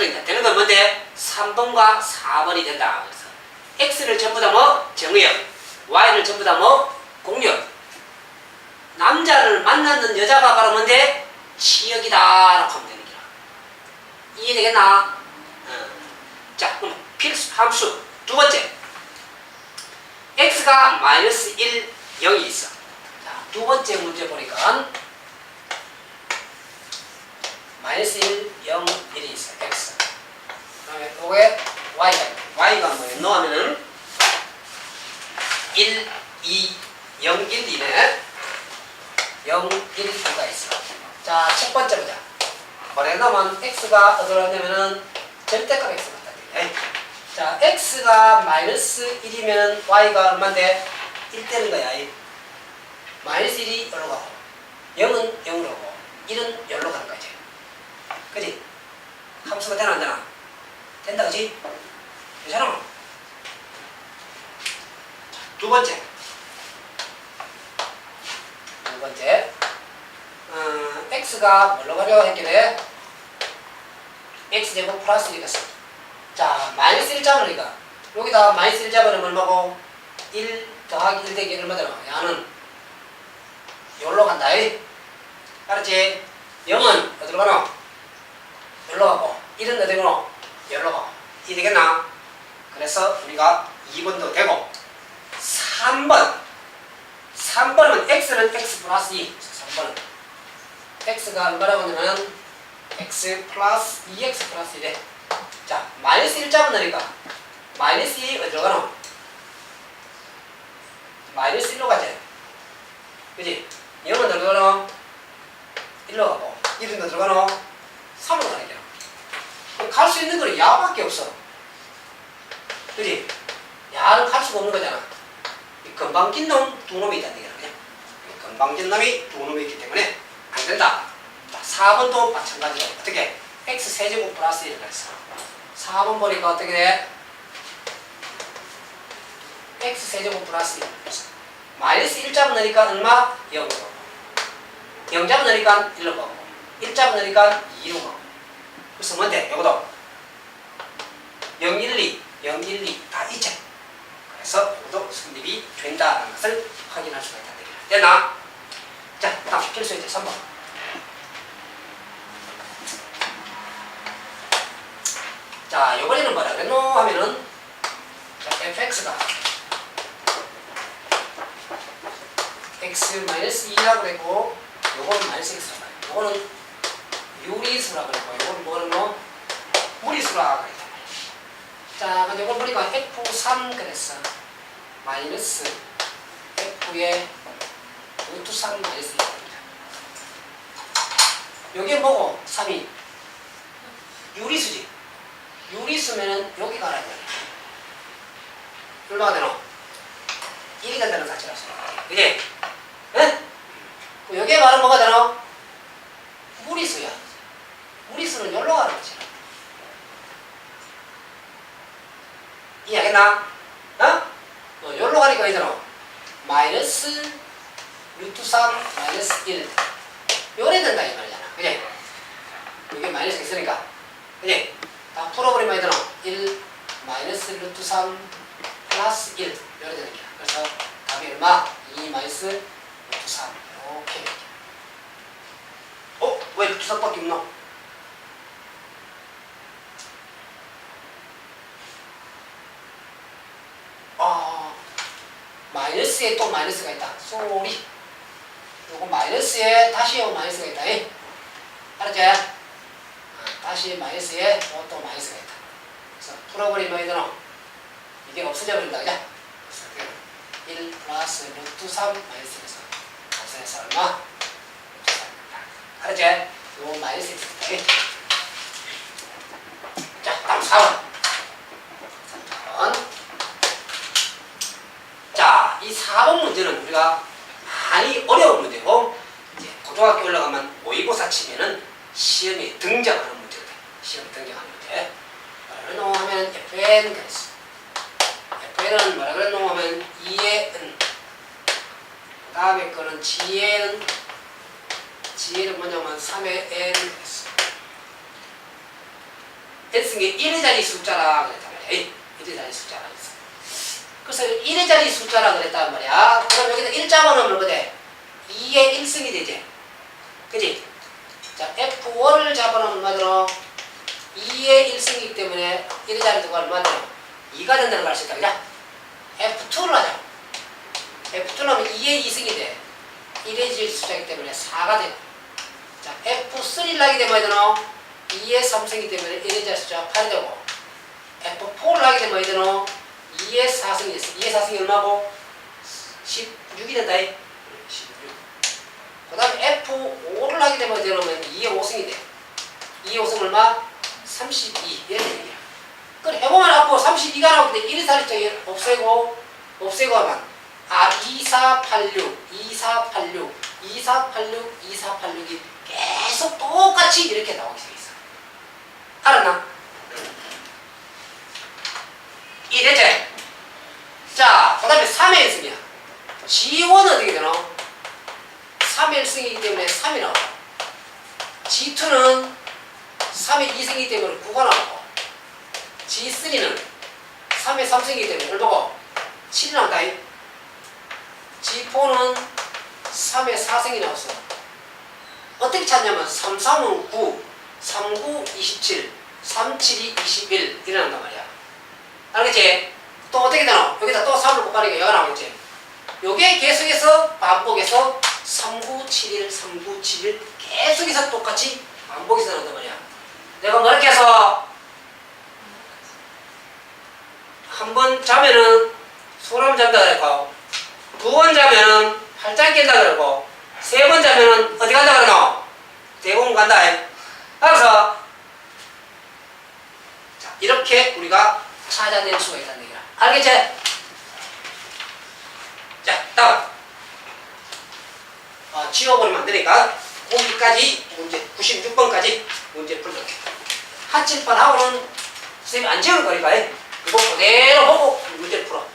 된다. 되는 건 뭔데? 3번과 4번이 된다. 그래서 x를 전부 다 뭐? 정의역. y를 전부 다 뭐? 공역. 남자를 만났는 여자가 바로 뭔데? 치역이다. 라고 하면 되는 거야. 이해되겠나? 어. 자, 그럼 필수 함수 두 번째. x가 마이너스 1, 0이 있어. 자, 두 번째 문제 보니까 마이너스 1, 0, 1이 있어. x. 그 다음에 요게 y가 있고 y가 뭐예요? 넣으면은 1, 2, 0, 1, 2네. 0, 1, 2가 있어. 자, 첫 번째 보자. 뭐래 넣으면 x가 어디로 가냐면은 절대값 x 같다. 네. 자, x가 마이너스 1이면 y가 얼마인데? 1 되는 거야. 이. 마이너스 1이 여기로 가고 0은 0으로 가고 1은 여기로 가는 거지. 그지? 함수가 되나 안 되나? 된다 그지? 괜찮아? 자, 두 번째. 두 번째. 어, x가 뭘로 가려 했길래 x제곱 플러스 1이 됐어 자 마이너스 1 잡으니까 여기다 마이너스 1 잡으면 얼마고 1 더하기 1 되기 얼마 되나? 야는 여기로 간다 이 알았지? 0은 어디로 가노? 여기로 가고 1은 어디로 가노? 여기로 가고 이 되겠나? 그래서 우리가 2번도 되고 3번 3번은 x는 x 플러스 2 3번은 x가 얼마라고 하냐면 x 플러스 2x 플러스 1에 자 마이너스 1 잡아놓으니까 마이너스 2 어디로 가노? 마이너스 1로 가지 그지? 0은 어디로 가노? 1로 가고 1은 어디로 가노? 3으로 가는 거야 갈수 있는 거는 야밖에 없어 그지? 야는 갈 수가 없는 거잖아 이 건방진 놈 두 놈이 있다는 얘기야 그냥 이 건방진 놈이 두 놈이 있기 때문에 안 된다 자, 4번도 마찬가지로 어떻게? x 세제곱 플러스 1을 했어 4번 보니까 어떻게 돼? x 세제곱 플러스 1 마이너스 1 잡아넣으니까 얼마? 0으로 0 잡아넣으니까 1로 가고 1 잡아넣으니까 2로 가고 그래서 뭔데? 요거도 0, 1, 2, 0, 1, 2다 있지 그래서 요것도 성립이 된다는 것을 확인할 수가 얘기야 됐나? 자, 다음 필수 이제 3번 자, 요번에는 뭐라 그랬노? 하면은 자, fx가 x 2라고 그랬고 요거는 마이너스 x라고 그랬고 요거는 유리수라고 그랬고 요거는 뭐는 무리수라고 그랬단 말이야. 자, 근데 이걸 보니까 f3 그랬어. 마이너스 f의 루트 3 마이너스 1입니다. 요게 뭐고? 3이 유리수지. 유리수면은 여기 가라 이거야. 얼마가 되노? 1이 된다는 사실이라서. 응? 그럼 여기에 말은 뭐가 되노? 무리수야. 무리수는 여기로 가는 거지. 이해하겠나? 어? 어, 여기로 가니까 이잖아. 마이너스 루트 3 마이너스 1. 요래 된다 이 말이잖아. 그지? 이게 마이너스 있으니까. 그지? 다 풀어버리면 이잖아. 1 마이너스 루트 3 플러스 1. 요래 되는 거야. 그래서 답이 얼마? 2 마이너스 루트 3. 이렇게. 어? 왜 루트 3밖에 없나? 아, 마이너스에 또 마이너스가 있다. 쏘리. 요거 마이너스에 다시 요 마이너스가 있다. 이. 알았지? 아, 다시 마이너스에 또, 또 마이너스가 있다. 그래서 풀어버리면 이거는 이게 없어져 버린다. 그죠? 그래서 어떻게 1 플러스 루트 3 마이너스에서 없어져서 얼마? 루트 3. 알았지? 요 마이너스 있다. 이. 자, 다음 4번. 4번. 자, 이 4번 우리가 많이 어려운 문제고 이제 고등학교 올라가면 모의고사 치면은 시험에 등장하는 문제거든. 시험에 등장하는 문제. 뭐라 그러노 하면 FN 그랬어. FN은 뭐라 그러노 하면 2의 N. 그 다음에 거는 N. G는 뭐냐면 3의 N 그랬어. n승이 1의 자리 숫자라 그랬단 말이야. 에이, 1의 자리 숫자라 그랬어. 그래서 1의 자리 숫자라 그랬단 말이야. 그럼 여기다 1 잡아놓으면 뭐돼? 2의 1승이 되지. 그지? 자, F1을 잡아놓으면 뭐더러 2의 1승이기 때문에 1의 자리 두가 얼마더러 2가 된다는 걸 알 수 있다. 그죠? F2를 하자. F2를 하면 2의 2승이 돼. 1의 질 숫자이기 때문에 4가 돼. 자, F3를 하게 되면 뭐더러 2의 3승이기 때문에 1의 질 숫자가 8이 되고 F4를 하게 되면 뭐더러 2의 4승이 됐어. 2의 4승이 얼마고? 16이 된다. 16. 그 다음에 F5를 하게 되면 되면 2의 5승이 돼. 2의 5승 얼마? 32. 이렇게 얘기야. 그래 해보면 앞으로 32가 나오는데 1, 2, 4, 2 없애고 없애고 하면 아 2486, 2486, 2486, 2486이 계속 똑같이 이렇게 있어. 알았나? 이래제. 자, 그 다음에 3의 1승이야. G1은 어떻게 되노? 3의 1승이기 때문에 3이 나오고 G2는 3의 2승이기 때문에 9가 나오고 G3는 3의 3승이기 때문에 얼마고? 7이 나온다 G4는 3의 4승이 나왔어 어떻게 찾냐면 3, 3은 9 3, 9, 27 3, 7이 21 이래 난단 말이야 알겠지? 또 어떻게 되노? 여기다 또 3을 곱하니까 여가 나오겠지? 요게 계속해서 반복해서 3971, 3971 계속해서 똑같이 반복해서 나온단 말이야. 내가 뭐 이렇게 해서 한 번 자면은 소름 잔다 그랬고 두 번 자면은 팔짱 낀다 그러고 세 번 자면은 어디 간다 그러노? 대공 간다. 알아서 자 이렇게 우리가 찾아낼 수가 있다는 얘기야. 알겠지? 자, 다음. 어, 지워버리면 안 되니까 거기까지 문제 96번까지 문제 풀도록 해. 한칠판 하고는 선생님이 안 지우는 거니까 이거 그대로 보고 문제를 풀어.